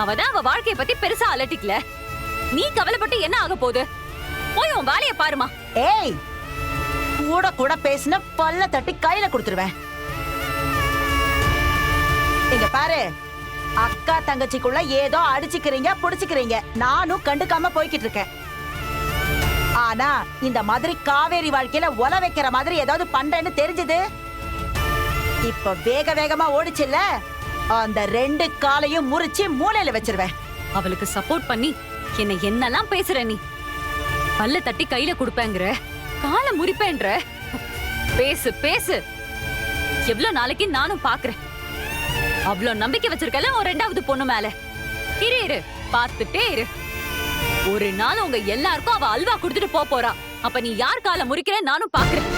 அவதான் அவ வாழ்க்கைய பத்தி பெருசா அலட்டிக்கல. நீ கவலைப்பட்டு என்ன ஆக போகுது? போய் உன் வேலைய பாருமா ஏய் கூட கூட பேசின பல்ல தட்டி கையில கொடுத்துருவேன். இங்க பாரு அக்கா தங்கச்சிக்குள்ள ஏதோ அடிச்சுக்கிறீங்க புடிச்சுக்கிறீங்க. நானும் கண்டுக்காம போய்கிட்டு இருக்கேன். ஆனா இந்த மாதிரி காவேரி வாழ்க்கையில ஒல வைக்கிற மாதிரி ஏதாவது பண்றேன்னு தெரிஞ்சது? இப்ப வேக வேகமா ஓடிச்சுல்ல? அந்த ரெண்டு காலையும் முறிச்சு மூலையில வச்சிருவேன். அவளுக்கு சப்போர்ட் பண்ணி என்ன என்னெல்லாம் பேசுற நீ? பல்ல தட்டி கையில கொடுப்பேங்கிற? கால முறிப்பேன்ற? பேசு பேசு. எவ்வளவு நாளைக்கு நானும் பாக்குறேன். அவ்ளோ நம்பிக்கை வச்சிருக்கல ஒரு ரெண்டாவது பொண்ணு மேல. இரு இரு. பார்த்துட்டே இரு. ஒரு நாள் உங்க எல்லாருக்கும் அவ அல்வா குடுத்துட்டு போறா. அப்ப நீ யார் காலை முறிக்கிற நானும் பாக்குறேன்.